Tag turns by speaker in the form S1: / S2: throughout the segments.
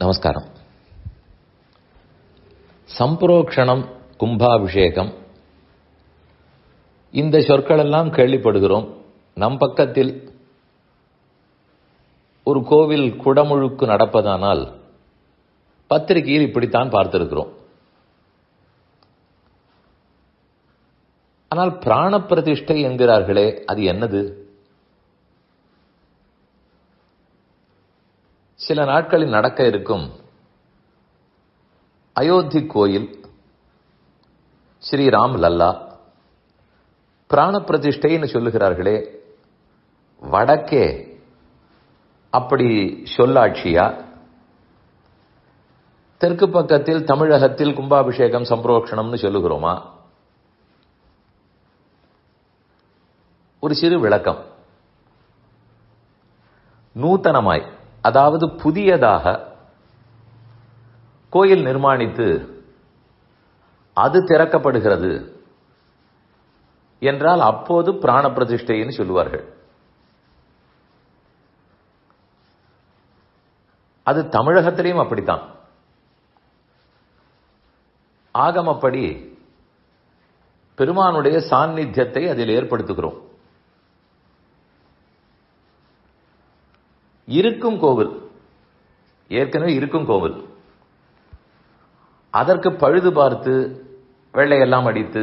S1: நமஸ்காரம் சம்பரோக்ஷணம் கும்பாபிஷேகம் இந்த சொற்களெல்லாம் கேள்விப்படுகிறோம் நம் பக்கத்தில் ஒரு கோவில் குடமுழுக்கு நடப்பதானால் பத்திரிகையில் இப்படித்தான் பார்த்திருக்கிறோம் ஆனால் பிராண பிரதிஷ்டை என்கிறார்களே அது என்னது சில நாட்களில் நடக்க இருக்கும் அயோத்தி கோயில் ஸ்ரீராம் லல்லா பிராண பிரதிஷ்டைன்னு சொல்லுகிறார்களே வடக்கே அப்படி சொல்லாட்சியா? தெற்கு பக்கத்தில் தமிழகத்தில் கும்பாபிஷேகம் சம்பரோக்ஷணம்னு சொல்லுகிறோமா? ஒரு சிறு விளக்கம். நூத்தனமாய். அதாவது புதியதாக கோயில் நிர்மாணித்து அது திறக்கப்படுகிறது என்றால் அப்போது பிராண பிரதிஷ்டைன்னு சொல்லுவார்கள். அது தமிழகத்திலையும் அப்படித்தான். ஆகமப்படி பெருமானுடைய சாநித்தியத்தை அதில் ஏற்படுத்துகிறோம். இருக்கும் கோவில். ஏற்கனவே இருக்கும் கோவில். அதற்கு பழுது பார்த்து வெள்ளையெல்லாம் அடித்து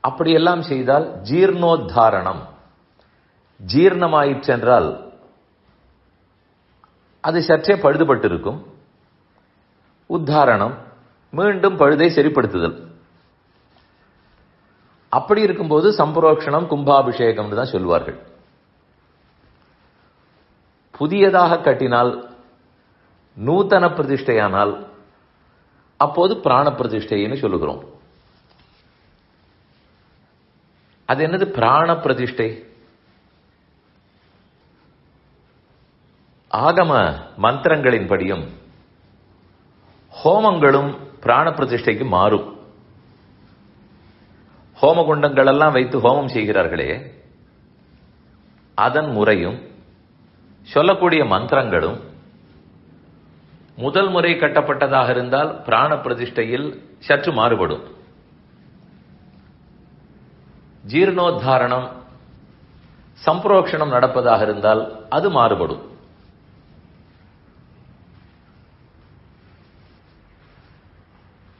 S1: அப்படியெல்லாம் செய்தால் ஜீர்ணோத்தாரணம். ஜீர்ணமாயிற்றென்றால் அது சற்றே பழுதுபட்டிருக்கும். உத்தாரணம் மீண்டும் பழுதை சரிப்படுத்துதல். அப்படி இருக்கும்போது சம்பரோக்ஷணம் கும்பாபிஷேகம் தான் சொல்வார்கள். புதியதாக கட்டினால் நூத்தன பிரதிஷ்டையானால் அப்போது பிராண பிரதிஷ்டைன்னு சொல்லுகிறோம். அது என்னது? பிராண பிரதிஷ்டை. ஆகம மந்திரங்களின்படியும் ஹோமங்களும் பிராண பிரதிஷ்டைக்கு மாறும். ஹோமகுண்டங்கள் எல்லாம் வைத்து ஹோமம் செய்கிறார்களே அதன் முறையும் சொல்லக்கூடிய மந்திரங்களும் முதல் முறை கட்டப்பட்டதாக இருந்தால் பிராண பிரதிஷ்டையில் சற்று மாறுபடும். ஜீர்ணோத்தாரணம் சம்பரோக்ஷணம் நடப்பதாக இருந்தால் அது மாறுபடும்.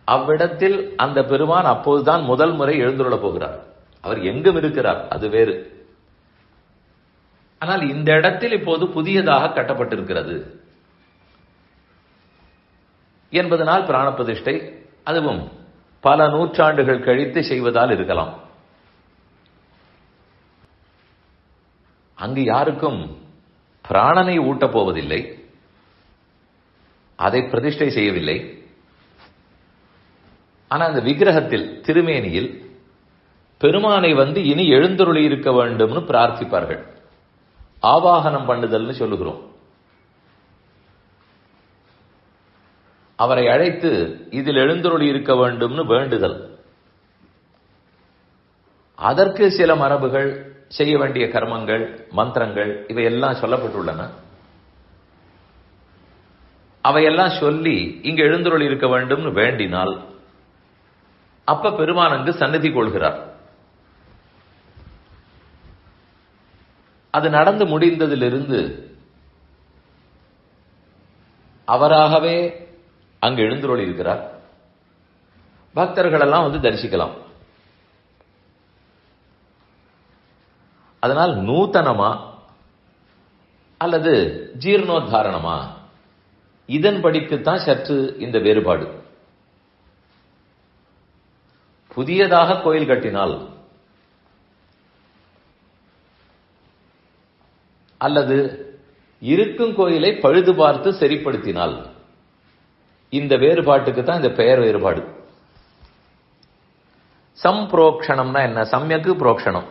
S1: அவ்விடத்தில் அந்த பெருமான் அப்போதுதான் முதல் முறை எழுந்துள்ள போகிறார். அவர் எங்கும் இருக்கிறார் அது வேறு. ஆனால் இந்த இடத்தில் இப்போது புதியதாக கட்டப்பட்டிருக்கிறது. என்பதனால் பிராண பிரதிஷ்டை அதுவும் பல நூற்றாண்டுகள் கழித்து செய்வதால் இருக்கலாம். அங்கு யாருக்கும் பிராணனை ஊட்டப் போவதில்லை. அதை பிரதிஷ்டை செய்யவில்லை. ஆனால் அந்த விக்கிரகத்தில் திருமேனியில் பெருமானை வந்து இனி எழுந்தருளி இருக்க வேண்டும்னு பிரார்த்திப்பார்கள். ஆவாகனம் பண்ணுதல்னு சொல்லுகிறோம். அவரை அழைத்து இதில் எழுந்தருளி இருக்க வேண்டும்னு வேண்டுதல். அதற்கு சில மரபுகள் செய்ய வேண்டிய கர்மங்கள் மந்திரங்கள் இவையெல்லாம் சொல்லப்பட்டுள்ளன. அவையெல்லாம் சொல்லி இங்கு எழுந்தருள் இருக்க வேண்டும்னு வேண்டினால் அப்ப பெருமான் அங்கு கொள்கிறார். அது நடந்து முடிந்ததிலிருந்து அவராகவே அங்கு எழுந்துருளி இருக்கிறார். பக்தர்கள் எல்லாம் வந்து தரிசிக்கலாம். அதனால் நூத்தனமா அல்லது ஜீர்ணோத்தாரணமா? இதன்படிக்குத்தான் சற்று இந்த வேறுபாடு. புதியதாக கோயில் கட்டினால் அல்லது இருக்கும் கோயிலை பழுது பார்த்து சரிப்படுத்தினால் இந்த வேறுபாட்டுக்கு தான் இந்த பெயர் வேறுபாடு. சம்புரோக்ஷணம்னா என்ன? சமயக்கு புரோக்ஷணம்.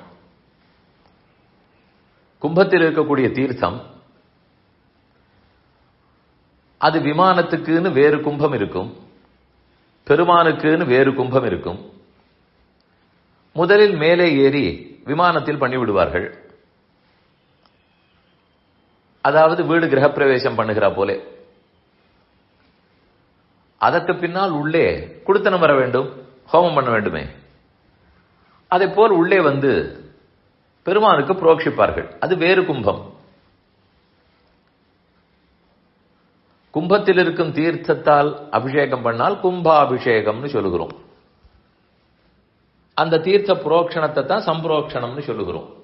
S1: கும்பத்தில் இருக்கக்கூடிய தீர்த்தம் அது விமானத்துக்குன்னு வேறு கும்பம் இருக்கும் பெருமானுக்குன்னு வேறு கும்பம் இருக்கும். முதலில் மேலே ஏறி விமானத்தில் பண்ணிவிடுவார்கள். அதாவது வீடு கிரகப்பிரவேசம் பண்ணுகிறா போலே. அதற்கு பின்னால் உள்ளே குடுத்தனம் வர வேண்டும் ஹோமம் பண்ண வேண்டுமே. அதை போல் உள்ளே வந்து பெருமானுக்கு புரோக்ஷிப்பார்கள். அது வேறு கும்பம். கும்பத்தில் இருக்கும் தீர்த்தத்தால் அபிஷேகம் பண்ணால் கும்பாபிஷேகம்னு சொல்லுகிறோம். அந்த தீர்த்த புரோக்ஷணத்தை தான் சம்புரோக்ஷணம்னு சொல்லுகிறோம்.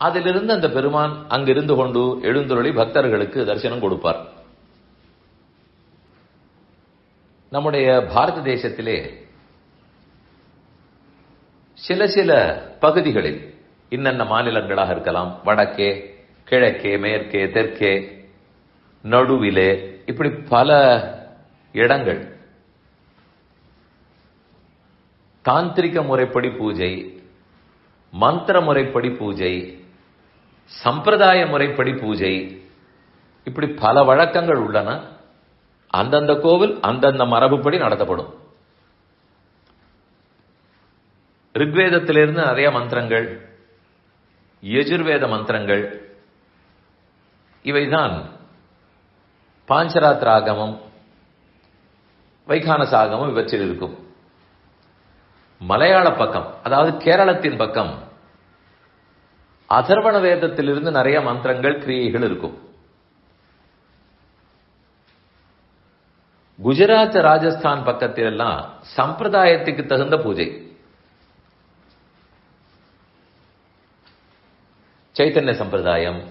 S1: அதிலிருந்து அந்த பெருமான் அங்கிருந்து கொண்டு எழுந்துருளி பக்தர்களுக்கு தரிசனம் கொடுப்பார். நம்முடைய பாரத தேசத்திலே சில சில பகுதிகளில் இன்னென்ன மாநிலங்களாக இருக்கலாம்? வடக்கே கிழக்கே மேற்கே தெற்கே நடுவிலே இப்படி பல இடங்கள். தாந்திரிக முறைப்படி பூஜை மந்திர முறைப்படி பூஜை சம்பிரதாய முறைப்படி பூஜை. இப்படி பல வழக்கங்கள் உள்ளன. அந்தந்த கோவில் அந்தந்த மரபுப்படி நடத்தப்படும். ரிக்வேதத்திலிருந்து நிறைய மந்திரங்கள் யஜுர்வேத மந்திரங்கள் இவைதான் பாஞ்சராத்திராகமம் வைகானசாகமம் இவற்றில் இருக்கும். மலையாள பக்கம் அதாவது கேரளத்தின் பக்கம் அதர்வண வேதத்திலிருந்து நிறைய மந்திரங்கள் கிரியைகள் இருக்கும். குஜராத் ராஜஸ்தான் பக்கத்திலெல்லாம் சம்பிரதாயத்துக்கு தகுந்த பூஜை. சைத்தன்ய சம்பிரதாயம்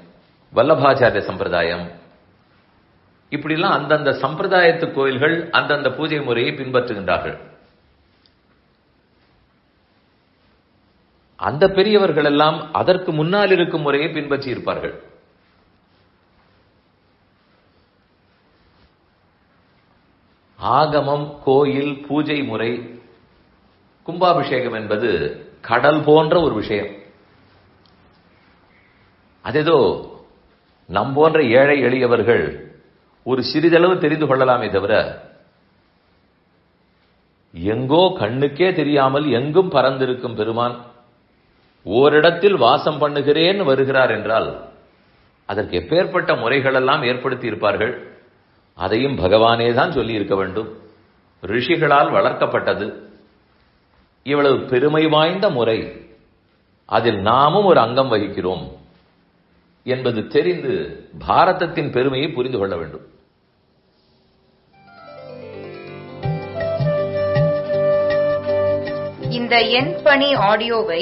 S1: வல்லபாச்சாரிய சம்பிரதாயம் இப்படிலாம் அந்தந்த சம்பிரதாயத்து கோயில்கள் அந்தந்த பூஜை முறையை பின்பற்றுகின்றார்கள். அந்த பெரியவர்கள் எல்லாம் அதற்கு முன்னால் இருக்கும் முறையை பின்பற்றி இருப்பார்கள். ஆகமம் கோயில் பூஜை முறை கும்பாபிஷேகம் என்பது கடல் போன்ற ஒரு விஷயம். அதேதோ நம் போன்ற ஏழை எளியவர்கள் ஒரு சிறிதளவு தெரிந்து கொள்ளலாமே தவிர எங்கோ கண்ணுக்கே தெரியாமல் எங்கும் பறந்திருக்கும் பெருமான் ஓரிடத்தில் வாசம் பண்ணுகிறேன் வருகிறார் என்றால் அதற்கு எப்பேற்பட்ட முறைகளெல்லாம் ஏற்படுத்தி இருப்பார்கள் அதையும் பகவானே தான் சொல்லி இருக்க வேண்டும். ரிஷிகளால் வளர்க்கப்பட்டது. இவ்வளவு பெருமை வாய்ந்த முறை அதில் நாமும் ஒரு அங்கம் வகிக்கிறோம் என்பது தெரிந்து பாரதத்தின் பெருமையை புரிந்து கொள்ள வேண்டும்.
S2: இந்த என் பணி ஆடியோவை